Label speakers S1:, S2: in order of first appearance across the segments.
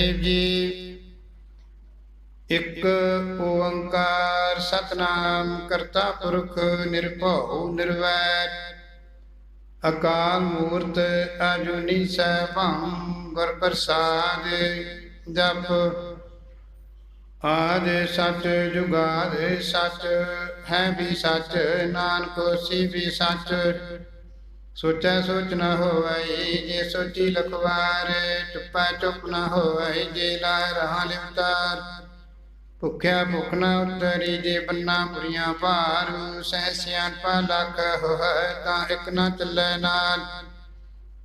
S1: ਦੇਵ ਜੀ, ਇੱਕ ਓੰਕਾਰ ਸਤਨਾਮ ਕਰਤਾ ਪੁਰਖ ਨਿਰਭਉ ਨਿਰਵੈਰ, ਅਕਾਲ ਮੂਰਤ ਅਜੂਨੀ ਸੈਭੰ ਗੁਰ ਪ੍ਰਸਾਦ ਜਪ, ਆਦ ਸਚ ਜੁਗਾਦ ਸੱਚ, ਹੈ ਵੀ ਸੱਚ, ਨਾਨਕ ਹੋਸੀ ਵੀ ਸੱਚ। ਸੋਚੈ ਸੋਚ ਨ ਹੋਵਈ ਜੇ ਸੋਚੀ ਲਖਵਾਰ, ਚੁੱਪੈ ਚੁੱਪ ਨ ਹੋਵਈ ਜੇ ਲਾਇ ਰਹਾ ਲਿਵਤਾਰ। ਭੁਖਿਆ ਭੁਖ ਨ ਉਤਰੀ, ਜੇ ਬੰਨਾ ਪੁਰੀਆਂ ਭਾਰ, ਸਹਿ ਸਿਆਣਪਾ ਲੱਖ ਹੋਇ ਤਾਂ ਇਕ ਨ ਚੱਲੈ ਨਾਲ।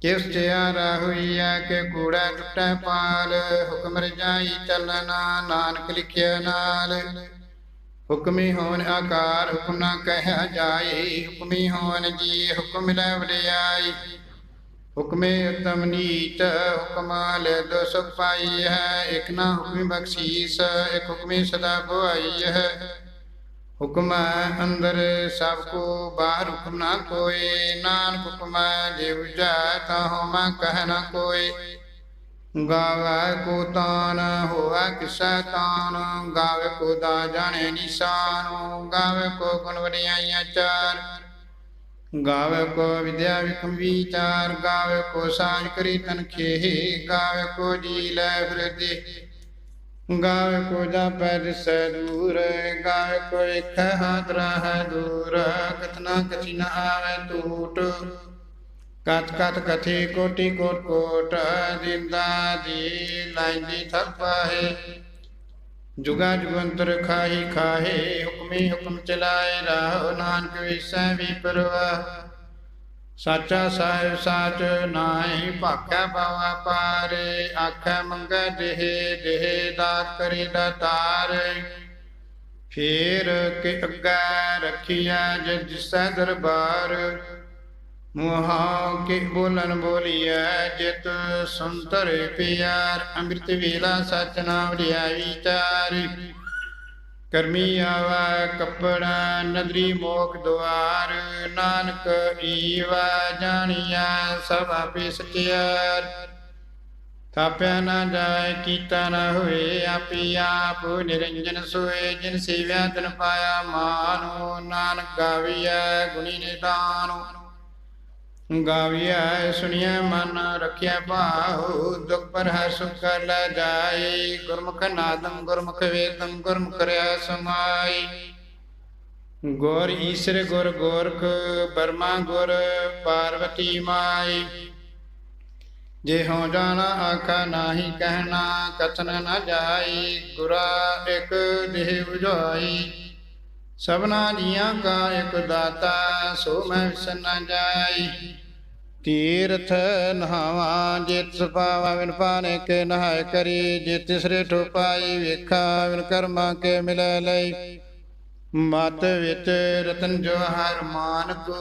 S1: ਕਿਸ ਜਿਆਰਾ ਹੋਈਐ ਕਿ ਕੂੜਾ ਟੁੱਟੈ ਪਾਲ, ਹੁਕਮ ਰਜਾਈ ਚੱਲਣਾ, ਨਾਨਕ ਲਿਖਿਆ ਨਾਲ। ਹੁਕਮੀ ਹੋਣ ਆਕਾਰ ਹੁਕਮ ਨਾ ਕਹਿਆ ਜਾਏ, ਹੁਕਮੀ ਹੋਣ ਜੀ ਹੁਕਮ ਲੈ ਵਡਿਆਈ। ਹੁਕਮੇ ਉਤਮ ਨੀਤ ਹੁਕਮਾਲ ਦੋ ਸੁਖ ਪਾਈ ਹੈ, ਇਕ ਨਾ ਹੁਕਮੀ ਬਖਸ਼ੀਸ, ਇਕ ਹੁਕਮੀ ਸਦਾ ਭਵਾਈ ਹੈ। ਹੁਕਮ ਅੰਦਰ ਸਭ ਕੋ, ਬਾਹਰ ਹੁਕਮ ਨਾ ਕੋਏ, ਨਾਨਕ ਹੁਕਮ ਹੈ ਜੇ ਉਜੈ ਤਾ ਹੋਮੈ ਕਹਿ ਨਾ ਕੋਏ। ਗਾਵੇ ਕੋ ਤਾਨ, ਹੋਵੇ ਕਿਸੈ ਤਾਨ। ਗਾਵੇ ਕੋ ਦਾ ਜਾਣੇ ਨਿਸ਼ਾਨ, ਗਾਵੇ ਕੋ ਗੁਣ ਵਡਿਆਈਆਂ ਚਾਰ। ਗਾਵੇ ਕੋ ਵਿਦਿਆ ਵਿਖਮ ਵਿਚਾਰ, ਗਾਵੇ ਕੋ ਸਾਜ ਕਰੀ ਤਨ ਖੇਹ। ਗਾਵੇ ਕੋ ਜੀ ਲੈ ਫਿਰਦੇ ਗਾਵੇ ਕੋ ਜਾਪੈ ਦਿਸੈ ਦੂਰ, ਗਾਵੇ ਕੋ ਇਕ ਹਾਥ ਹੈ ਦੂਰ। ਕਤਨਾ ਕਥੀ ਨ ਆਵੇ ਟੂਟ ਕਤ ਕਤ ਕਥੀ ਕੋਟੀ ਕੋਟ ਕੋਟ ਜਿੰਦਾ ਜੀ ਲਾਈਂਦੀ ਥਪਾਹੇ ਜੁਗਾ ਜੁਗੰਤਰ ਖਾਹੀ ਖਾਹੇ, ਹੁਕਮੀ ਹੁਕਮ ਚਲਾਏ ਰਾਹ, ਨਾਨਕ ਵਿਸੈ ਵੀ ਪਰਵਾ ਸਾਚਾ ਸਾਹਿਬ ਸਾਚ ਨਾਹੀ, ਭਾਖੈ ਬਾਵਾ ਪਾਰੇ, ਆਖੈ ਮੰਗੈ ਦੇਹ ਦੇਹ ਦਾਤ ਕਰੀ ਦਾਤਾਰ। ਫੇਰ ਕਿ ਅੱਗੇ ਰਖੀਆ ਜਦ ਜਿਸੈ ਦਰਬਾਰ ਮੋਹਾ ਕੇ ਬੋਲਨ ਬੋਲੀਐ, ਜਿਤ ਸੰਤਰ ਪਿਆਰ, ਅੰਮ੍ਰਿਤ ਵੇਲਾ ਸਚ ਨਾਮ ਰਿਆ ਵਿਚਾਰ ਕਰਮੀ ਆਵਾ ਕਪੜਾ ਨਦਰੀ ਮੋਖ ਦੁਆਰ, ਨਾਨਕ ਈਵਾ ਜਾਣੀਆ ਸਭ ਆਪੇ ਸਚਿਆਰ ਥਾਪਿਆ ਨਾ ਜਾਏ, ਕੀਤਾ ਨਾ ਹੋਏ, ਆਪੀ ਆਪ ਨਿਰੰਜਨ ਸੋਏ, ਜਿਨ ਸੇਵਿਆ ਤਨ ਪਾਇਆ ਮਾਨੋ, ਨਾਨਕ ਗਾਵੀਐ ਗੁਣੀ ਨਿਦਾਨੋ। ਗਾਵੀਐ ਸੁਣਿਆ ਮਨ ਰਖਿਆ ਭਾਉ, ਦੁਖ ਪਰ ਹੈ ਸੁਖ ਕਰ ਲੈ ਜਾਏ ਗੁਰਮੁਖ ਨਾਦੰ, ਗੁਰਮੁਖ ਵੇਦੰ, ਗੁਰਮੁਖ ਰਿਆ ਸਮਾਈ। ਗੁਰ ਈਸ਼ਰ, ਗੁਰ ਗੋਰਖ, ਬਰਮਾ ਗੁਰ ਪਾਰਵਤੀ ਮਾਈ। ਜੇ ਹੋ ਜਾਣਾ, ਆਖਾ ਨਾਹੀ ਕਹਿਣਾ, ਕਥਨ ਨਾ ਜਾਈ, ਗੁਰਾ ਇਕ ਦੇਹ 부ਝਾਈ ਸਭਨਾ ਜੀਆਂ ਕਾ ਇਕ ਦਾਤਾ, ਸੋ ਮੈਂ ਵਿਸਨ ਨ ਜਾਈ। ਤੀਰਥ ਨਹਾਵਾ, ਜਿਤ ਸੁਪਾਵਾ ਵਿਨ ਪਾਣੇ ਕੇ ਨਹਾਇ ਕਰੀ। ਜੇ ਤਿਸਰੇ ਠੋਪਾਈ, ਵੇਖਾ ਵਿਨ ਕਰਮਾ ਕੇ ਮਿਲੈ ਲਈ। ਮਤ ਵਿੱਚ ਰਤਨ ਜੋ ਜਵਾਹਰ ਮਾਨਕ,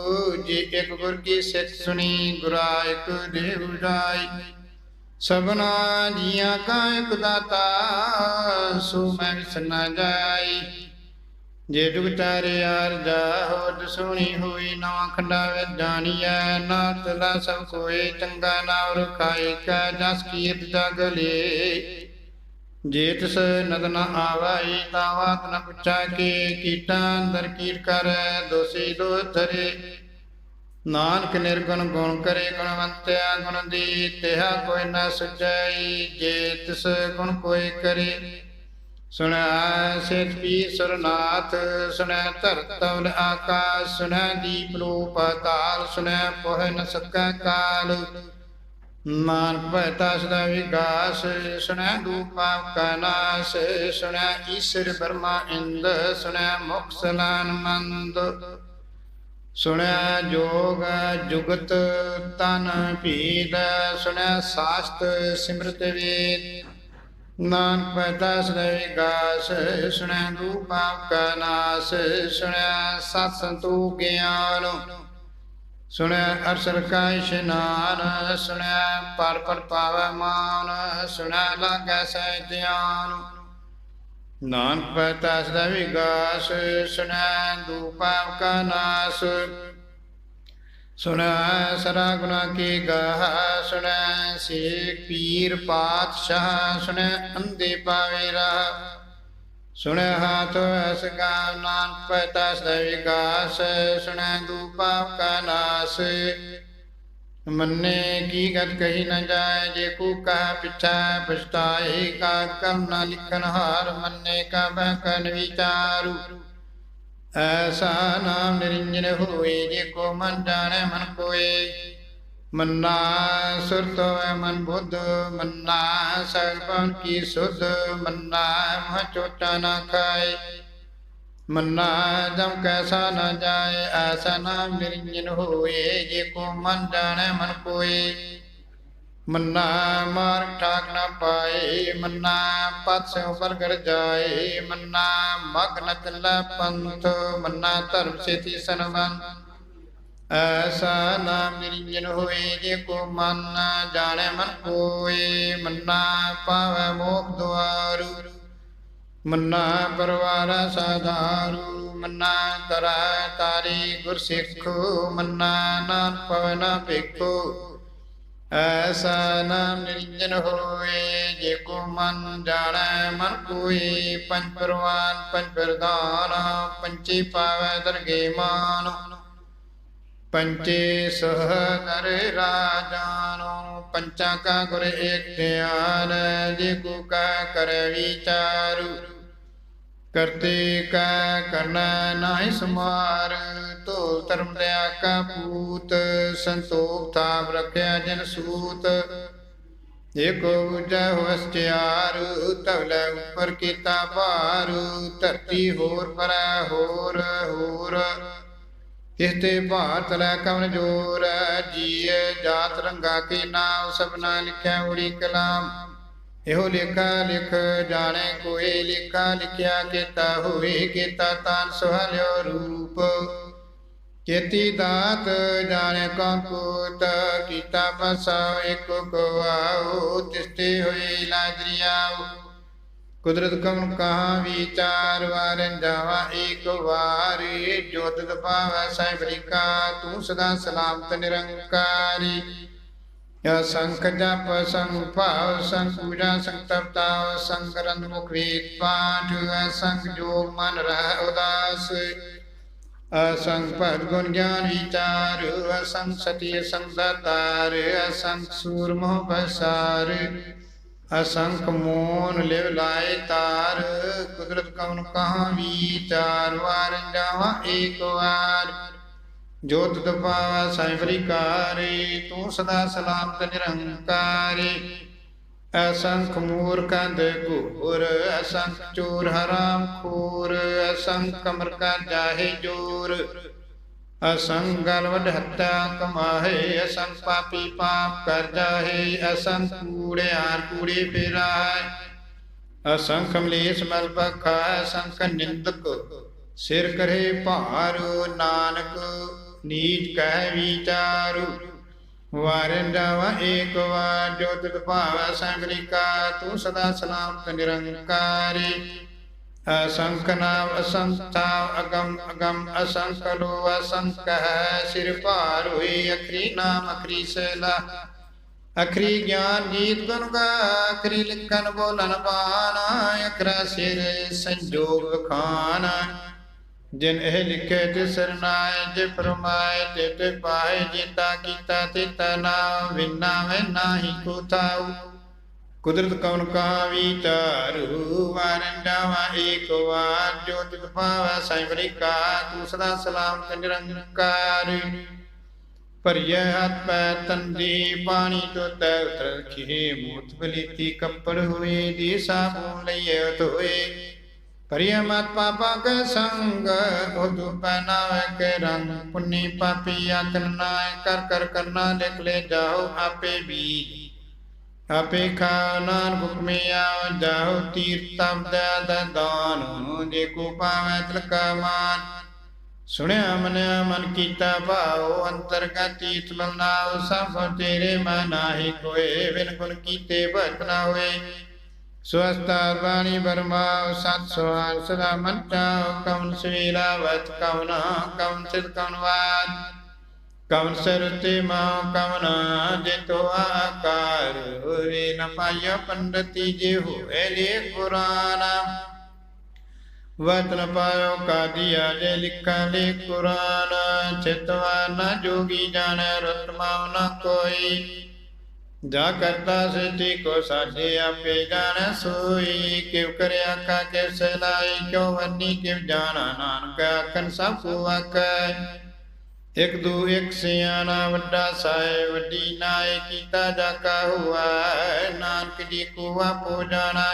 S1: ਜੇ ਇੱਕ ਗੁਰ ਕੀ ਸਿੱਖ ਸੁਣੀ, ਗੁਰਾ ਇੱਕ ਦੇਵ ਜਾਈ। ਸਭਨਾ ਜੀਆਂ ਕਾ ਇੱਕ ਦਾਤਾ, ਸੋ ਮੈਂ ਵਿਸਨਾ ਜਾਈ। ਜੇ ਜੁਗ ਚਾਰੇ ਅਰਜਾ ਹੋਦ ਸੁਣੀ ਹੋਈ ਨਵਾਂ ਖੰਡਾ ਵਿੱਚ ਜਾਣੀਐ। ਨਾ ਤਲਾ ਸਭ ਕੋਏ ਚੰਗਾ ਨਾਮ ਰਖਾਈ, ਕਾ ਜਸ ਕੀਰਤ ਜਗ ਜੇ ਤਿਸ ਨਦ ਆਵਾਈ ਤਾਂ ਬਾਤ ਨ ਪੁੱਛਾ ਕੇ ਕੀਟਾਂ, ਅੰਦਰ ਕੀਟ ਕਰ, ਦੋਸੀ ਦੋ ਧਰੇ। ਨਾਨਕ ਨਿਰਗੁਣ ਗੁਣ ਕਰੇ ਗੁਣਵੰਤਿਆ, ਗੁਣ ਦੀ ਤਿਹਾ ਕੋਈ ਨ ਸੁਝਾਈ। ਜੇ ਤਿਸ ਗੁਣ ਕੋਈ ਕਰੇ ਸੁਣਿਆ ਸੇਤ ਪੀ ਸੁਣੈ ਸੁਣਿਆ ਧਰਤਵ ਆਕਾਸ਼ ਸੁਣਿਆ ਦੀਪ ਲੋ ਪਾਤਾਲ ਸੁਣੈ ਪੋਹ ਨ ਸਕੈ ਕਾਲ। ਨਾਨਕ ਭਇਤਾ ਸਦਾ ਵਿਗਾਸ ਸੁਣੈ ਦੂਪਾ ਕਾ ਨਾਸ ਸੁਣਿਆ ਈਸ਼ਰ ਬਰਮਾ ਇੰਦ, ਸੁਣੈ ਮੁਖ ਮੰਦ। ਸੁਣਿਆ ਜੋਗ ਜੁਗਤ ਤਨ ਭੀਦ ਸੁਣਿਆ ਸਾਸਤ ਸਿਮਰਤ ਵੇਦ। ਨਾਨਕ ਪੈਦਾ ਸਦਾ ਵਿਗਾਸ ਸੁਣਿਆ ਦੂਪਾ ਕਾ ਨਾਸ, ਸੁਣਿਆ ਸਤ ਸੰਤੂ ਗਿਆਨ। ਸੁਣਿਆ ਅਰਸਰ ਕਾ ਇਸ਼ਨਾਨ, ਸੁਣਿਆ ਪਰ ਪਰ ਪਾਵੈ ਮਾਨ, ਸੁਣਿਆ ਲਾਗੈ ਸਹਿ ਧਿਆਨ। ਨਾਨਕ ਪਤਾ ਸਦਾ ਵਿਗਾਸ ਸੁਣਿਆ ਦੂਪਾਵ ਕਾ ਨਾਸ ਸੁਣੈ ਸਰਾ ਗੁਨਾ ਕੀ ਗਾਹ, ਸੁਣੈ ਸੇਖ ਪੀਰ ਪਾਤਸ਼ਾਹ, ਸੁਣੈ ਅੰਦੇ ਪਾਵੇ ਰਾਹ। ਸੁਣੈ ਹਾਥ ਅਸਗਾ ਨਾਨਕ ਪਤਾ ਸਦਾ ਵਿਕਾਸ, ਸੁਣੈ ਦੂਪਾ ਕਾ ਨਾਸ। ਮੰਨੇ ਕੀ ਗਤ ਕਹੀ ਨ ਜਾਏ, ਜੇ ਕੂ ਕਾ ਪਿਛਾ ਪਛਤਾਏ, ਕਾ ਕਰਮ ਨ ਲਿਖਨ ਹਾਰ, ਮੰਨੇ ਕਾ ਬਹਿ ਕਨ ਵਿਚਾਰੂ। ਐਸਾ ਨਾਮ ਨਿਰੰਜਨ ਹੋਏ ਜੇ ਕੋ ਮਨ ਜਾਣੈ ਮਨ ਕੋਏ। ਮੰਨਾ ਸੁਰਤ ਹੋਏ ਮਨ ਬੁੱਧ, ਮੰਨਾ ਸਰਬਨ ਕੀ ਸੁਧ, ਮੰਨਾ ਮਹ ਚੋਟਾ ਨਾ ਖਾਏ। ਮੰਨਾ ਜਮ ਕੈਸਾ ਨਾ ਜਾਏ, ਐਸਾ ਨਾਮ ਨਿਰੰਜਨ ਹੋਏ ਜੇ ਕੋ ਮਨ ਜਾਣੈ ਮਨ ਕੋਏ। ਮੰਨਾ ਮਾਰ ਠਾਕ ਨਾ ਪਾਏ, ਮੰਨਾ ਪਤ ਉਪਰ ਕਰ ਜਾਏ, ਮੰਨਾ ਮਗਨ ਤਲਾ ਪੰਥ, ਮੰਨਾ ਧਰਮ ਸੇਤੀ ਸਨਵੰ ਐਸਾ ਨਾਮ ਨਿਰੰਜਨ ਹੋਏ, ਜੇ ਕੋ ਮਨ ਜਾਣੈ ਮਨ ਕੋਏ, ਮੰਨਾ ਪਾਵੈ ਮੋਖ ਦੁਆਰੂ। ਮੰਨਾ ਪਰਵਾਰਾ ਸਾਧਾਰੂ, ਮੰਨਾ ਤਰਾ ਤਾਰੀ ਗੁਰ ਸਿੱਖ ਮੰਨਾ ਨਾਨ ਪਵਨਾ ਭੇਖੋ ਐਸਾ ਨਾਮ ਨਿਰੰਜਨ ਹੋਏ ਜੇ ਕੋ ਮਨ ਜਾਣੈ, ਮਨ ਕੋਈ ਪੰਜ ਪਰਵਾਨ, ਪੰਜ ਪ੍ਰਧਾਨ, ਪੰਚੀ ਪਾਵੈ ਦਰਗੇ ਮਾਨ। ਪੰਚੇ ਸਹ ਨਰ ਰਾਜਾਨੋ, ਪੰਚਾਂ ਕਾ ਗੁਰ ਏਕ ਧਿਆਨ, ਜੇ ਕੋ ਕਾ ਕਰ ਵਿਚਾਰੂ। ਕਰਤੇ ਕਾ ਕਰਨਾ ਨਾਹਿ ਸਮਾਰ ਧੋ ਧਰਮ ਦਇਆ ਕਾ ਪੂਤ, ਸੰਤੋਖ ਥਾਪ ਰਖਿਆ ਜਨ ਸੂਤ। ਏਕੋ ਉਜੈ ਹੋਸਤਿਆਰ ਤਵਲੇ ਉੱਪਰ ਕੀਤਾ ਭਾਰ, ਧਰਤੀ ਹੋਰ ਪਰੈ ਹੋਰ ਹੋਰ। ਕਿਸਤੇ ਭਾਰਤ ਲੈ ਕਵਨ ਜੋਰ, ਜੀਏ ਜਾਤ ਰੰਗਾ ਕੇ ਨਾਮ, ਸਭਨਾ ਲਿਖਿਆ ਉੜੀ ਕਲਾਮ। ਇਹੋ ਲੇਖਾ ਲਿਖ ਜਾਣੇ ਕੋਈ, ਲੇਖਾ ਲਿਖਿਆ ਕੀਤਾ ਹੋਏ ਕੀਤਾ ਤਾਂ ਸੁਹਲਿਓ ਰੂਪ। ਕੀਤੀ ਦਾਤ ਜਾਣੇ ਕੌਣ ਕੀਤਾ ਬਸਾ ਇੱਕ ਕੋ ਤਿਸਤੇ ਹੋਏ ਲਾਜਰੀਆਉ ਕੁਦਰਤ ਕਮ ਕਹਾ ਵਿਚਾਰ ਵਾਰਨ ਜਾਵਾ ਏਕ ਵਾਰੀ ਜੋਤ ਦਪਾਵੈ ਸਹਿਬਰੀ ਤੂੰ ਸਦਾ ਸਲਾਮਤ ਨਿਰੰਕਾਰੀ। ਯਾ ਸੰਖ ਜਪ ਸੰਗ ਭਾਵ ਸੰਗ ਪੂਜਾ ਸੰਗ ਪਾਠ ਸੰਗ ਜੋਗ ਮਨ ਰਹਿ ਉਦਾਸ ਅਸੰਗ ਭਗ ਗੁਣ ਗਿਆਨ ਵਿਚਾਰ ਅਸੰਗ ਸਤੀ ਅਸੰਗ ਦਾਤਾਰ ਅਸੰਗ ਸੂਰ ਮੋਹ ਬਸਾਰ ਅਸੰਖ ਮੋਨ ਲਿਵ ਲਾਏ ਤਾਰ ਕੁਦਰਤ ਕਉਨ ਕਹਾ ਵਿਚਾਰ ਵਾਰ ਜਾਵਾ ਏਕ ਵਾਰ ਜੋਤ ਦਪਾਵਾ ਸਾਈਬਰੀ ਕਾਰੇ ਤੂੰ ਸਦਾ ਸਲਾਮਤ ਨਿਰੰਕਾਰੀ। ਅਸੰਖ ਮੂਰਖਾਂ ਘੂਰ ਅਸੰਖ ਚੋਰ ਹਰਾਮ ਖੋਰ ਅਸੰਖ ਕਮਰ ਕਾ ਜਾਹੇ ਜੋਰ। ਅਸੰਖ ਗਲ ਵਡ ਕਮਾਹੇ ਅਸੰਖ ਪਾਪੀ ਪਾਪ ਕਰ ਜਾਹੇ ਅਸੰਖ ਕੂੜਿਆਰ ਕੂੜੇ ਫੇਰਾਏ। ਅਸੰਖ ਮਲੇਸ਼ ਮਲ ਬਖਾ ਅਸੰਖ ਨਿੰਦਕ, ਸਿਰ ਕਰੇ ਭਾਰ ਨਾਨਕ। ਨੀਚ ਕਹਿ ਵਿਚਾਰੂ ਵਾਰਨ ਜਾਵਾ ਏਕ ਵਾਰ, ਜੋ ਤਿਤ ਭਾਵ ਸੰਗਲਿਕਾ ਤੂੰ ਸਦਾ ਸਲਾਮਤ ਨਿਰੰਕਾਰੀ। ਅਸੰਖ ਨਾਮ ਅਸੰਖਾ ਅਗਮ ਅਗਮ ਅਸੰਖ ਲੋ ਅਸੰਖ ਹੈ ਸਿਰ ਭਾਰ ਹੋਈ ਅਖਰੀ ਨਾਮ ਅਖਰੀ ਸੈਲਾ। ਅਖਰੀ ਗਿਆਨ ਗੀਤ ਗੁਣ ਗਾ, ਅਖਰੀ ਲਿਖਨ ਬੋਲਣ ਬਾਣਾ, ਅਖਰਾ ਸਿਰ ਸੰਜੋਗ ਖਾਨਾ। ਜਿਨ ਇਹ ਲਿਖੇ ਤੇ ਸਰਨਾਏ, ਜੇ ਫਰਮਾਏ, ਤੇ ਤੇ ਪਾਏ ਜੀਤਾ ਕੀਤਾ, ਤੇ ਤਨਾ ਵਿਨਾ ਮੈਂ ਨਾਹੀ ਕੋ ਥਾਉ। ਕੁਦਰਤ ਕਉਨ ਕਾ ਵਿਚਾਰੂ ਵਾਰਨ ਏਕ ਵਾਰ, ਜੋ ਤਿਤ ਪਾਵਾ ਸਾਈਬਰੀ ਕਾ ਤੂੰ ਸਦਾ ਸਲਾਮ ਨਿਰੰਕਾਰ। ਭਰੀਏ ਹੱਥ ਪੈ ਤੰਦੀ, ਪਾਣੀ ਤੋਂ ਤੈ ਉਤਰ ਖੇ ਮੂਤ ਬਲੀਤੀ ਕੱਪੜ ਹੋਏ ਦੀ ਸਾਬੂ ਲਈਏ ਧੋਏ। ਕਰਿਆ ਮਤ ਪਾਪਾ ਕੇ ਸੰਗ ਉਦੁ ਪਹਿਨਾਵੇ ਕੇ ਰੰਗ ਪੁੰਨੀ ਪਾਪੀ ਆਤਨ ਕਰ ਕਰ ਕਰਨਾ ਲਿਖ ਲੈ ਜਾਓ ਆਪੇ ਵੀ ਆਪੇ ਖਾ ਨਾਨ ਜਾਓ ਤੀਰਤਮ ਦਾ ਦਾਨ ਜੇ ਕੋ ਪਾਵੇ ਤਲਕਾ ਮਾਨ ਸੁਣਿਆ ਮਨਿਆ ਮਨ ਕੀਤਾ ਭਾਉ ਅੰਤਰਗਤ ਤੀਤ ਬਲਨਾਉ ਸਭ ਤੇਰੇ ਮਨ ਨਾਹੀ ਕੋਏ ਬਿਨ ਗੁਣ ਕੀਤੇ ਭਗਤ ਨਾ ਹੋਏ ਸਵਸਤਾ ਬਾਣੀ ਬਰਮਾ ਸਤ ਸਵਾਰ ਸਦਾ ਮੰਤਾ ਕਉਨ ਸਵੇਲਾ ਵਤ ਕਉਨ ਕਉਨ ਸਿਧ ਕਉਨ ਵਾਦ ਕਵਨ ਸਿਰ ਤੇ ਕਵਨ ਜਿਤੋ ਆਕਾਰ ਹੋਵੇ ਨ ਪਾਇਓ ਪੰਡਤੀ ਜੇ ਹੋਏ ਲੇ ਕੁਰਾਨ ਵਤਨ ਪਾਇਓ ਕਾਦੀਆ ਜੇ ਲਿਖਾਂ ਦੇ ਕੁਰਾਨ ਚਿਤਵਾ ਨ ਜੋਗੀ ਜਾਣੈ ਰਤਮਾ ਨ ਕੋਈ ਜਾ ਕਰਤਾ ਸਿੱਧੀ ਕੋ ਸਾਜੇ ਆਪੇ ਜਾਣ, ਸੋਈ ਕਿਵ ਕਰਿਆ ਕਾ ਕੇ ਸਲਾਈ ਕਿਉ ਵੰਨੀ ਕਿਵ ਜਾਣਾ ਨਾਨਕ ਆਖਨ ਸਭ ਕੋ ਆਕੈ ਇਕ ਦੂ ਇਕ ਸਿਆਣਾ ਵੱਡਾ ਸਾਏ ਵੱਡੀ ਨਾਏ ਕੀਤਾ ਜਾ ਕਾ ਹੁਆ, ਨਾਨਕ ਜੀ ਕੋ ਆਪੋ ਜਾਣਾ।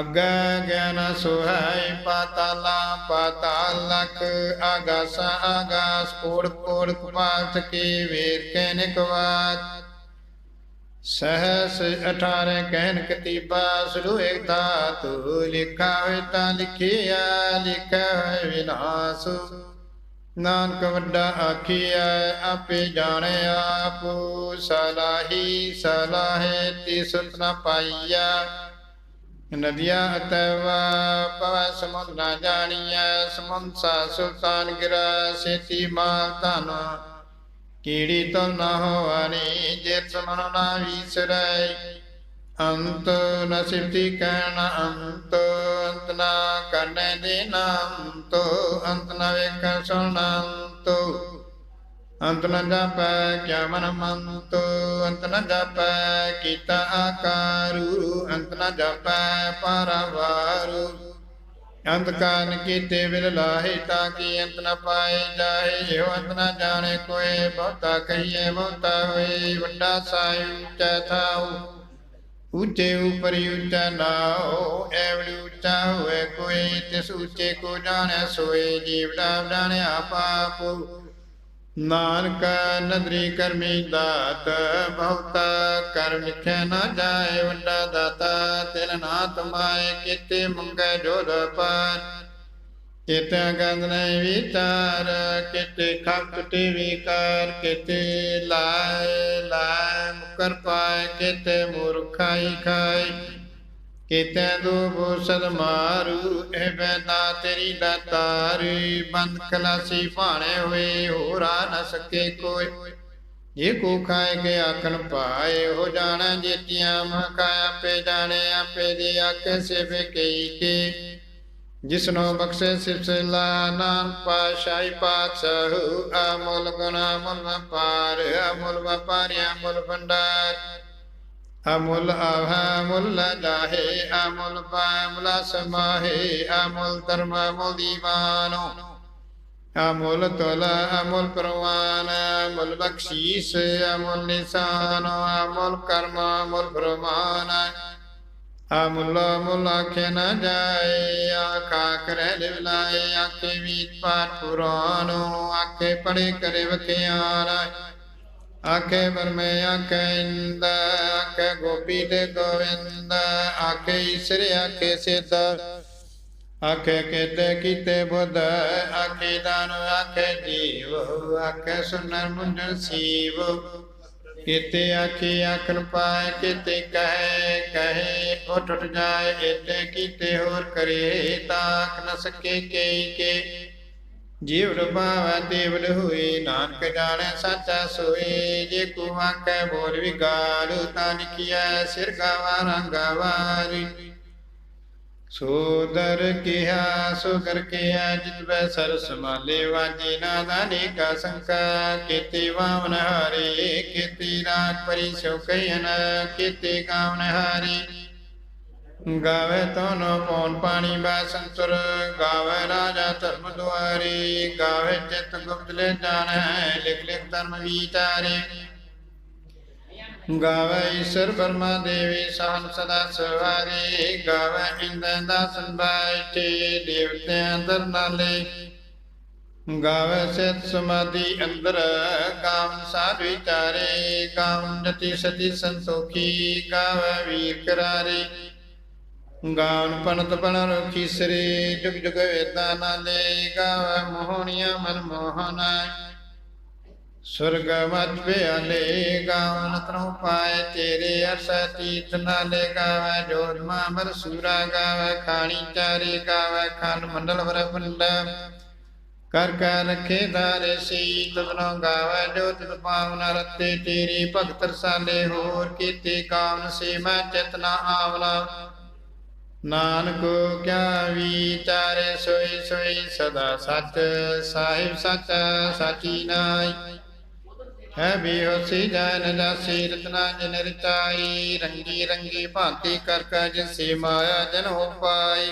S1: ਅੱਗਾ ਗਿਆਨ ਸੁਹਾਈ ਪਾਤਾਲਾ ਪਾਤਾਲਕ ਆਗਾਸਾ, ਆਗਾਸ, ਕੋੜ ਕੋੜ, ਕੁਪਾਤ, ਕੇ ਵੇਰ ਕਹਿਨਿਕ ਬਾਤ ਸਹਸ 18 ਕਹਿਨ ਕਤੀਬਾ, ਸਰੂ ਇੱਕ ਧਾਤੂ ਲਿਖਾ ਹੋਇ ਤਾਂ ਲਿਖਿਆ, ਲਿਖਾ ਹੋਇ ਵਿਨਾਸ਼ ਨਾਨਕ ਵੱਡਾ ਆਖੀਐ ਆਪੇ ਜਾਣਿਆ ਆਪ। ਸਲਾਹੀ ਸਲਾਹੇ ਤੀ ਸੁਤ ਨ ਪਾਈਆ। ਨਦੀਆਂ ਅਤਵਾ ਪਵ ਸਮੁੰਦ ਨਾ ਜਾਣੀਐ। ਸਮੁੰਦ ਸਾ ਸੁਲਤਾਨ ਗਿਰਾ ਸੇਤੀ ਮਾਲ ਧਨ ਕੀੜੀ ਤੋ ਨ ਹੋਵਨੀ ਜੇ ਸਮਨ ਨਾ ਵਿਸਰੈ ਅੰਤ ਨ ਸਿਫਤੀ ਕਹਿਣ ਅੰਤ ਅੰਤ ਨਾ ਕਰਨੇ ਦੇ ਨਾਮ ਅੰਤ ਨ ਵੇਖ ਸੁਣ ਅੰਤ। ਅੰਤ ਨ ਜਾਪੈ ਕਿਆ ਮਨ ਮੰਤ, ਅੰਤ ਨ ਜਾਪੈ ਕੀਤਾ ਆਕਾਰੂ। ਅੰਤ ਨ ਜਾਪੈ ਪਰਵਾਰੂ। ਅੰਤ ਕਾਨ ਕੀਤੇ ਵਿਲ ਲਾਹੇ, ਤਾਂ ਕਿ ਅੰਤ ਨ ਪਾਏ ਜਾਏ ਜਿਉ ਅੰਤ ਨ ਜਾਣੇ ਕੋਏ, ਬਹੁਤਾ ਕਹੀਏ, ਬਹੁਤਾ ਹੋਏ। ਵੱਡਾ ਸਾਇ ਉੱਚਾ ਥਾਉ, ਉੱਚੇ ਉਪਰਿ ਉੱਚਾ ਨਾਉ। ਐਵੜੀ ਉੱਚਾ ਹੋਏ ਕੋਈ ਤਿਸ ਉੱਚੇ ਕੋ ਜਾਣੈ ਸੋਏ। ਜੀਵ ਦਾ ਜਾਣਿਆ ਪਾਪ। ਨਾਨਕ ਨਦਰੀ ਕਰਮੀ ਦਾਤ, ਬਹੁਤਾ ਕਰਮ ਲਿਖਿਆ ਨਾ ਜਾਏ। ਵੱਡਾ ਦਾਤਾ ਨਾ ਤੁਮਾਏ ਕਿਤੇ ਮੰਗੈ ਜੋਧ ਪਾਰ। ਕਿਤੇ ਗੰਧ ਨਹੀਂ ਵਿਚਾਰ ਕਿਤੇ ਖਪਤ ਤੇ ਵਿਕਾਰ ਕਿਤੇ ਲਾਏ ਲਾਏ ਮੁਕਰ ਪਾਏ, ਕਿਤੇ ਮੂਰਖਾਈ ਖਾਈ ਕਿਤੇ ਦੋ ਬੋਸਦ ਮਾਰੂ, ਇਹ ਬੈਦਾ ਤੇਰੀ ਦਾਤਾਰੀ ਬੰਦ ਕਲਾਸੀ ਭਾਣੇ ਹੋਏ, ਹੋਰਾ ਨ ਸਕੇ ਕੋਈ। ਜੇ ਕੋ ਖਾਏ ਕੇ ਆਖਣ ਪਾਏ ਹੋ ਜਾਣਾ ਜੇਤੀਆਂ ਮਕਾਇਆ ਪੇ ਜਾਣੇ, ਆਪੇ ਦੇ ਆਕੇ ਸਿਫੇ ਕਈ ਕੇ। ਜਿਸਨੋ ਬਖਸ਼ੇ ਸਿਫਸਲਾ ਨਾਮ ਪਾਸ਼ਾਈ ਪਾਤਸ਼ਾਹ ਅਮੁੱਲ ਗੁਣਾ ਮੁੱਲ ਵਪਾਰ, ਅਮੁੱਲ ਵਪਾਰਿਆ ਮੁੱਲ ਭੰਡਾਰ। ਅਮੁੱਲ ਆਹਾ ਮੁੱਲ ਜਾਹੇ, ਅਮੁੱਲ ਪਾਮੁਲ ਸਮਾਹੇ ਅਮੁੱਲ ਧਰਮ, ਅਮੁੱਲ ਦੀਵਾਨੋ। ਅਮੁਲ ਤੁਲ ਅਮੁਲ ਪ੍ਰਵਾਨ, ਅਮੁੱਲ ਬਖਸ਼ੀਸ, ਅਮੁਲ ਨਿਸ਼ਾਨ, ਅਮੁਲ ਕਰਮ, ਅਮੁਲ ਪ੍ਰਮਾਨ। ਅਮੁੱਲ ਅਮੁੱਲ ਆਖੇ ਨਾ ਜਾਏ, ਆਖਾ ਕਰੈ ਲਿਵਲਾਏ ਆਖੇ ਵੀਤ ਪਾਠ ਪੁਰਾਨੋ ਆਖੇ ਪੜੇ ਕਰੇ ਵਖਿਆਨ। ਆਖੇ ਬਰਮੇ ਆਖੇ ਇੰਦ, ਆਖੇ ਗੋਪੀ ਤੇ ਗੋਵਿੰਦ, ਆਖੇ ਈਸ਼ਰ, ਆਖੇ ਸਿੱਧ। ਆਖੇ ਕੀਤੇ ਕੀਤੇ ਬੁੱਧ, ਆਖੇ ਦਾਨ, ਆਖੇ ਜੀਵ, ਆਖੇ ਸੁਨਰ ਮੁੰਡਨ ਸੀਵ। ਕੀਤੇ ਆਖੇ ਆਖਣ ਪਾਏ, ਕੀਤੇ ਕਹੇ ਕਹੇ ਉਠ ਉਠ ਜਾਏ ਏਤੇ ਕੀਤੇ ਹੋਰ ਕਰੇ ਤਾਕ ਨ ਸਕੇ ਕਈ ਕੇ। ਜੀਵ ਰਬਾਵੈ ਦੇਵਲ ਹੋਏ, ਨਾਨਕ ਜਾਣੈ ਸਾਚਾ ਸੋਏ। ਜੇ ਕੋ ਆਖੈ ਬੋਲ ਵਿਗਾੜ, ਤਾਂ ਲਿਖਿਆ ਸਿਰ ਗਾਵਾ ਰੰਗਾ ਵਾਰੀ। ਸੋਦਰ ਕਿਹਾ ਸੋ ਕਰ ਕਿਹਾ ਜਿਤ ਬੈ ਸਰ ਸਮਾਲੇ ਵਾਜੇ ਨਾਦਾ ਨੇਕਾ ਸੰਕਾ ਕੀਤੇ ਵਾਵਨ ਹਾਰੇ, ਕੀਤੇ ਰਾਗ ਪਰੀ ਸੋ ਕਹਿਨ ਗਾਵਨ ਹਾਰੇ। ਗਾਵੇ ਤੋਨੋ ਪੌਣ ਪਾਣੀ ਬੈ ਸੰਤੁਰ, ਗਾਵੇ ਰਾਜਾ ਧਰਮ ਦੁਆਰੇ, ਗਾਵੇ ਚਿਤ ਗੁਪਤ ਲੈ ਜਾਣੈ, ਲਿਖ ਲਿਖ ਧਰਮ ਵਿਚਾਰੇ ਗਾਵੇ ਈਸ਼ਰ ਬਰਮਾ ਦੇਵੀ ਸਹਨ ਸਦਾ ਸਵਾਰੀ, ਗਾਵੇ ਇੰਦੈ ਦਾਸਨ ਬੈਠੇ ਦੇਵਤਿਆਂ ਅੰਦਰ ਨਾਲੇ। ਗਾਵੇ ਸਿਤ ਸਮਾਧੀ ਅੰਦਰ, ਕਾਮ ਸਾਧ ਵਿਚਾਰੇ ਕਾਮ ਜਤੀ ਸਤੀ ਸੰਤੋਖੀ, ਗਾਵੇ ਵੀਰ ਕਰਾਰੇ। ਗਾਨ ਪਨਤ ਪਨ ਰਖੀ ਸ੍ਰੀ ਜੁਗ ਜੁਗ ਵੇਦਾਂ ਨਾਲੇ, ਗਾਵੇ ਮੋਹਣੀਆਂ ਮਨ ਮੋਹਨਾ ਸੁਰਗ ਮਤ ਬਿਆਲੇ ਗਾਵਨ ਤਰੁ ਪਾਏ ਤੇਰੇ ਅਰਸ ਤੀਤ ਨਾਲੇ ਗਾਵੇ, ਜੋਤ ਮਾਮਰ ਸੂਰਾ ਗਾਵੇ, ਖਾਣੀ ਚਾਰੇ ਗਾਵੇ, ਖੰਡ ਮੰਡਲ ਵਰ ਪੰਡ। ਕਰ ਕਰ ਰਖੇ ਦਾਰੇ ਸੀ ਤਦਨੋ ਗਾਵੇ ਜੋ ਤਿਤ ਪਾਵਨ ਰਤੇ ਤੇਰੀ ਭਗਤ ਰਸਾਲੇ, ਹੋਰ ਕੀਤੇ ਕਾਮਨ ਸੇ ਮੈਂ ਚਿਤਨਾ ਆਵਲਾ। ਨਾਨਕ ਕਿਆ ਵਿਚਾਰੇ ਸੋਈ ਸੋਈ ਸਦਾ ਸਚ, ਸਾਹਿਬ ਸਚ, ਸਾਚੀ ਨਾਈ ਹੈ ਵੀ ਹੋਸੀ ਜਨ ਰਤਨਾ ਜਨ ਰਚਾਈ, ਰੰਗੀ ਰੰਗੀ ਭਾਂਤੀ ਕਰ ਕਰ ਜਿਸੇ ਮਾਇਆ ਜਨ ਹੋ ਪਾਈ।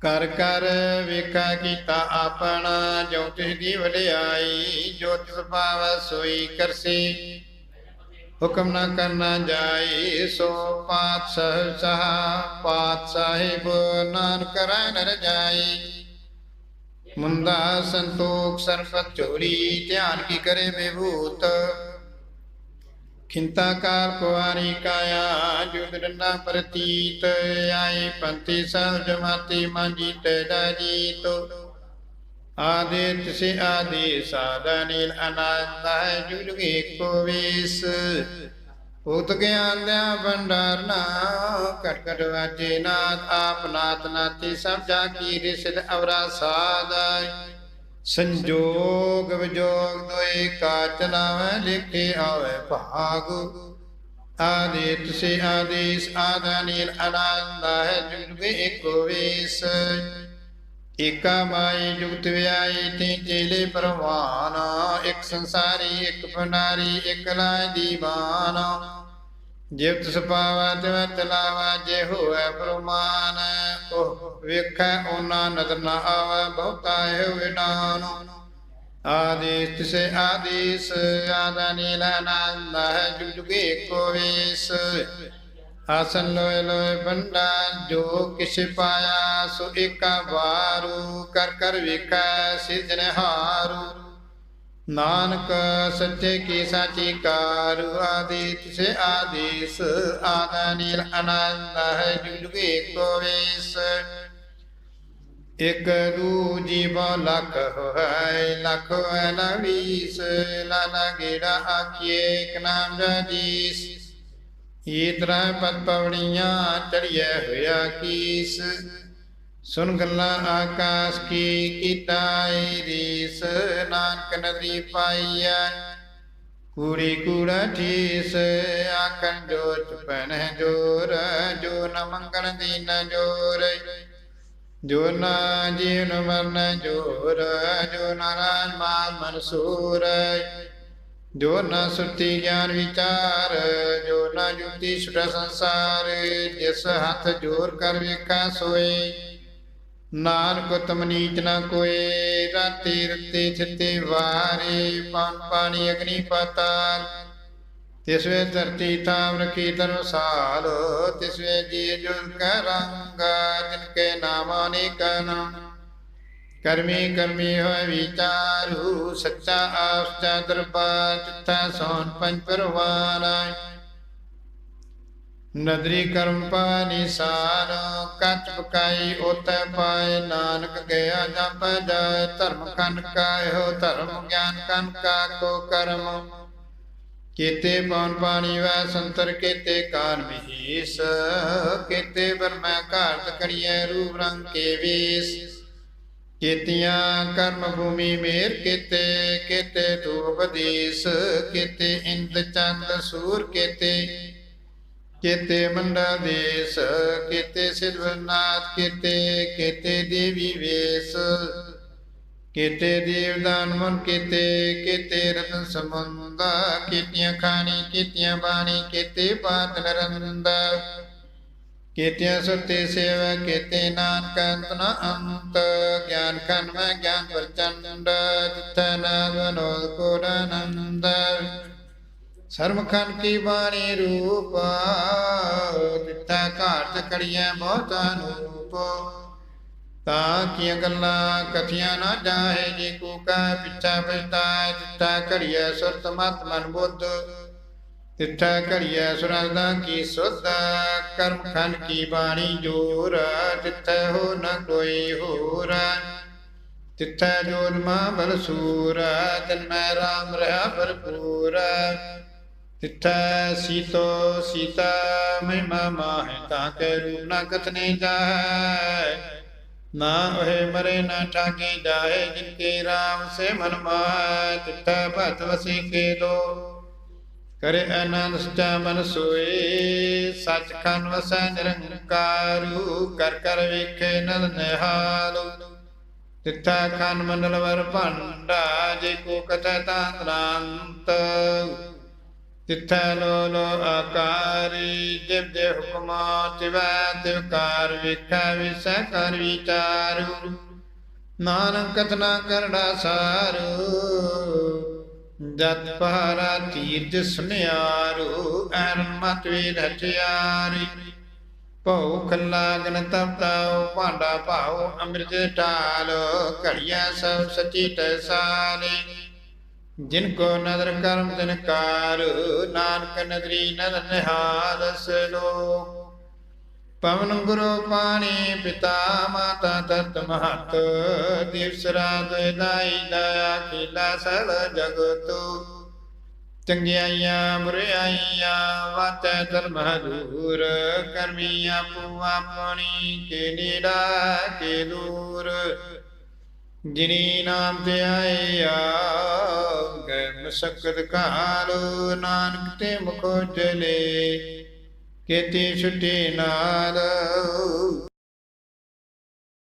S1: ਕਰ ਕਰ ਵੇਖਾ ਕੀਤਾ ਆਪਣਾ ਜੋ ਤਿਸ ਦੀ ਵਡਿਆਈ, ਜੋ ਤਿਸ ਭਾਵ ਸੋਈ ਕਰਸੀ। ਹੁਕਮ ਨਾ ਕਰਨਾ ਜਾਈ, ਸੋ ਪਾਤ ਸਾਹਿਬ ਸਹਾ ਪਾਤ ਸਾਹਿਬ ਨਾਨਕ ਰਹਿ ਨਰ ਜਾਈ। ਮੁੰਦਾ ਸੰਤੋਖ ਸਰਪਤ ਚੋਰੀ, ਧਿਆਨ ਕੀ ਕਰੇ ਬੇਭੂਤ ਖਿੰਤਾ ਕਾਰ ਕੁਆਰੀ ਕਾਇਆ ਜੁਦ ਡੰਡਾ ਪ੍ਰਤੀਤ। ਆਏ ਪੰਤੀ ਸਭ ਜਮਾਤੀ ਮਾਂਜੀ ਤੇ ਜੀਤੋ। ਆਦਿਤ ਸੇ ਆਦਿ ਸਾਦਾ ਅਨੰਦ ਹੈ ਜੁਗ ਏਕੋ ਵੇਸ। ਉਤ ਗਿਆਨ ਦਾ ਭੰਡਾਰ ਨਾ ਕਟ ਵਾਜੇ ਨਾਥ, ਆਪ ਨਾਥ ਨਾਤੀ ਸਭ ਜਾ ਕੀ ਰਿਸਦ ਅਵਰਾ ਸਾਦਾ ਸੰਜੋਗ ਵਿਜੋਗ ਦੋਏ ਕਾ ਚਲਾਵੇ ਲਿਖੇ ਆਵੇ ਭਾਗ। ਆਦਿਤ ਸੇ ਆਦੇਸ ਆਦਾ ਨੀਲ ਅਨੰਦ ਹੈ, ਜੁਗ ਜੁਗ ਏਕੋ ਵੇਸ। ਏਕਾ ਮਾਈ ਜੁਗਤ ਵਿਆਈ ਤੇ ਚੇਲੇ ਪਰਵਾਨ, ਇੱਕ ਸੰਸਾਰੀ, ਇੱਕ ਫਨਾਰੀ ਇੱਕ ਲਾਇ ਦੀਵਾਨ। ਜਿਵ ਤਿਸ ਪਾਵਾ, ਤਿਵ ਤਲਾਵਾ ਜੇ ਹੋਵੇ ਪ੍ਰਮਾਨ, ਉਹ ਵੇਖੈ ਉਹਨਾਂ ਨਦਰ ਨਾ ਆਵੇ, ਬਹੁਤਾ ਹੈ ਵਿਡਾਨ ਆਦੇਸ ਤਿਸੇ ਆਦੇਸ, ਆਦਾ ਨੀਲਾ ਨੰਦ ਹੈ, ਜੁਗ ਜੁਗ ਏਕੋ ਵੇਸ। ਆਸਨ ਲੋਏ ਲੋਏ ਬੰਡਾ ਜੋ ਕਿਛ ਪਾਇਆ ਸੋ ਏਕਾ ਵਾਰੂ, ਕਰ ਕਰ ਵੇਖੈ ਸਿਰਜਨ ਹਾਰੂ। ਨਾਨਕ ਸੱਚੇ ਕੀ ਸਾਚੀ ਕਾਰੂ ਆਦੀ ਤਿਸੇ ਆਦੇਸ, ਆਦਾ ਨੀਲ ਆਨੰਦ ਹੈ ਜੁਗ ਜੁਗ ਵੇਸ। ਇਕ ਦੂ ਜੀਵ ਲਖ ਹੈ ਲਖ ਹੋਇ ਲਵੀਸ ਲਾਲਾ ਗੇੜਾ ਆਖੀਏ ਨਾਮ ਜੀਸ। ਈਤਰਾ ਪਤ ਪਵਣੀਆਂ ਚੜਿਐ ਹੋਇਆ ਕੀਸ? ਸੁਨ ਗੱਲਾਂ ਆਕਾਸ਼ ਕੀ ਕੀਤਾ ਰੀਸ ਨਾਨਕ ਨਦੀ ਪਾਈਐ। ਕੂੜੀ ਕੂੜਾ ਠੀਸ, ਆਖਣ ਜੋ ਚੁਪਨ ਜੋਰ, ਜੋ ਨ ਮੰਗਣ ਦੀਨ ਜੋਰ। ਜੋ ਨਾ ਜੀਵਨ ਮਰਨ ਜੋਰ, ਜੋ ਨਾਰਾਇਣ ਮਾਨ ਮਨਸੂਰ। ਜੋ ਨ ਸੁਰਤੀ ਗਿਆਨ ਵਿਚਾਰ, ਜੋ ਨ ਜੁਤੀ ਸੁਰ ਸੰਸਾਰ, ਜਿਸ ਹੱਥ ਜੋਰ ਕਰ ਵੇਖਾ ਸੋਏ। ਨਾਨਕ ਤਮ ਨੀਚ ਨਾ ਕੋਏ, ਰਾਤੀ ਰਤੇ ਛਿਤੇ ਵਾਰੇ, ਪਾਨ ਪਾਣੀ ਅਗਨੀ ਪਾਤਾਲ। ਤਿਸਵੇ ਧਰਤੀ ਤਾਮ ਰਖੀ ਧਰਮਸਾਲ, ਤਿਸਵੇ ਜੀ ਜੁਲ ਕੈ ਰੰਗ ਜਿਨ ਕੇ ਨਾਮ ਅਨੇਕਨ ਕਰਮੀ ਕਰਮੀ ਹੋਇ ਵਿਚਾਰੂ, ਸੱਚਾ ਆਸਤਾ ਦਰਬਾਰ ਚਿੱਠਾ ਸੋਨ ਪੰਜ ਪਰਵਾਨ ਨਦਰੀ ਕਰਮ ਪਾਨੀ ਸਾਨ ਕੱਚ ਪਕਾਈ ਉਤੈ ਪਾਏ। ਨਾਨਕ ਗਿਆ ਜਪ ਜਾਏ, ਧਰਮ ਕੰਨ ਕਾਇਓ, ਧਰਮ ਗਿਆਨ ਕੰਨ ਕਾ ਕੋ ਕਰਮ। ਕੀਤੇ ਪਉਨ ਪਾਣੀ ਵੈ ਸੰਤਰ, ਕੀਤੇ ਕਾਨ ਵਿਹੀਸ ਕੀਤੇ ਬਰਮੈ ਘਾਟ ਕਰੀਐ ਰੂਪ ਰੰਗ ਕੇ ਵੇਸ। ਕੀਤੀਆਂ ਕਰਮ ਭੂਮੀ ਮੇਰ ਕੀਤੇ ਕੀਤੇ ਧੂਪ ਦੇਸ, ਕੀਤੇ ਇੰਦ ਚੰਦ ਸੂਰ ਕੀਤੇ ਕੀਤੇ ਮੰਡਾ ਦੇਸ, ਕੀਤੇ ਸਿਰਵਨਾਥ ਕੀਤੇ ਕੀਤੇ ਦੇਵੀ ਵੇਸ, ਕੀਤੇ ਦੇਵਦਾਨ ਮਨ ਕੀਤੇ ਕੀਤੇ ਰਤਨ ਸਮੁੰਦਾ ਕੀਤੀਆਂ ਖਾਣੀ, ਕੀਤੀਆਂ ਬਾਣੀ, ਕੀਤੇ ਬਾਤ ਨਰੰਦਾ ਕੀਤਿਆਂ ਸੁਰਤੀ ਸੇਵਾ ਕੀਤੇ ਨਾਨਕ, ਅੰਤ ਨ ਅੰਤ, ਗਿਆਨ ਖੰਡ ਮੈਂ ਗਿਆਨ ਪ੍ਰਚੰਡ ਜਿਤੈ ਨਾਦ ਵਿਨੋਦ ਕੋ ਸਰਮ ਖੰਡ ਕੀ ਬਾਣੀ ਰੂਪ ਜਿਤੈ ਘਾਟ ਕੜੀਐ ਬਹੁਤ ਅਨੂਪ। ਤਾਂ ਕੀਆਂ ਗੱਲਾਂ ਕਥੀਆਂ ਨਾ ਜਾਹੇ, ਜੇ ਕੋ ਕਾ ਪਿੱਛਾ ਪਛਤਾਏ ਜਿਤੈ ਘੜੀਐ ਸੁਰਤ ਮਤ ਮਨ ਬੁੱਧ। ਤਿੱਥੈ ਘੜੀਐ ਸੁਰਦਾ ਕੀ ਸੁਧ, ਕਰਮ ਖੰਡ ਕੀ ਬਾਣੀ ਜੋਰ ਤਿੱਥੈ ਹੋ ਨ ਕੋਈ ਹੋਰ। ਤਿੱਥੈ ਜੋਰ ਮਾ ਬਲ ਸੂਰ ਤਨ ਮੈਂ ਰਾਮ ਰਹਾ ਭਰਪੂਰ। ਤਿੱਥੈ ਸੀਤੋ ਸੀਤਾ, ਮਹਿਮਾ ਮਾਹਿ ਤਾਂ ਕੇ ਰੂਪ ਨਾ ਕਥਨੇ ਜਾਹੈ। ਨਾ ਹੋਏ ਮਰੇ, ਨਾ ਠਾਗੇ ਜਾਏ ਜਿਨ ਕੇ ਰਾਮ ਸੇ ਮਨ ਮਾਇ ਤਿੱਥੈ ਭਤ ਵਸੇ ਕੇ ਦੋ। ਕਰੇ ਆਨੰਦ ਸਚਾ ਮਨ ਸੋਏ ਸਚ ਖਨ ਵਸੈ ਨਿਰੰਕਾਰੂ, ਕਰ ਕਰ ਵੇਖੇ ਨਲ ਨਿਹਾਲੂ। ਤਿੱਥਾ ਖਨ ਮੰਡਲ ਵਰ ਭੰਡਾ, ਜੇ ਕੋ ਕਥੈ ਤਾਂਤਰਾਂਤ ਤਿੱਥੈ ਲੋ ਲੋ ਆਕਾਰੀ, ਜਿਵ ਦੇ ਹੁਕਮਾ ਤਿਵੈ, ਤਿਵ ਕਾਰ ਵੇਖੈ, ਵਿਸੈ ਕਰ ਵਿਚਾਰੂ। ਨਾਨਕ ਕਥਨਾ ਕਰੜਾ ਸਾਰੂ ਜਤ ਪਹਾਰਾ ਤੀਰਜ ਸੁਨਿਆਰੂ ਐਨ ਮਤ ਵੇ ਰਚਿਆਰੀ। ਭਉ ਖਲਾਗਨ ਤਪਤਾਉ ਭਾਂਡਾ ਭਾਉ, ਅੰਮ੍ਰਿਤ ਢਾਲ, ਘੜੀਆਂ ਸਭ ਸਚੀ ਟਸਾਲੇ। ਜਿਨ ਕੋ ਨਦਰ ਕਰਮ ਤਿਨ ਕਾਰ, ਨਾਨਕ ਨਦਰੀ ਨਦਰ ਨਿਹਾਲ ਸਲੋ। ਪਵਨ ਗੁਰੂ ਪਾਣੀ ਪਿਤਾ ਮਾਤਾ ਤਤ ਮਹਤ ਦਿਵਸ ਰਾਤ ਦਾਈ ਦਇਆ ਖਿਲਾ ਸਲ ਜਗਤੂ। ਚੰਗਿਆਈਆਂ ਬੁਰਿਆਈਆਂ ਵਾਤੈ ਧਰਮ ਦੂਰ ਕਰਮੀਆਂ ਆਪੋ ਆਪਣੀ ਕੇ ਨੇੜਾ ਕੇ ਦੂਰ। ਜਿਨੀ ਨਾਮ ਤੇ ਆਇਆ ਗੈ ਮਸਕਤ ਕਾਲ ਨਾਨਕ ਤੇ ਮੁਖ ਜਲੇ ਕੇਤੀ ਛੁਟੀ ਨਾਲ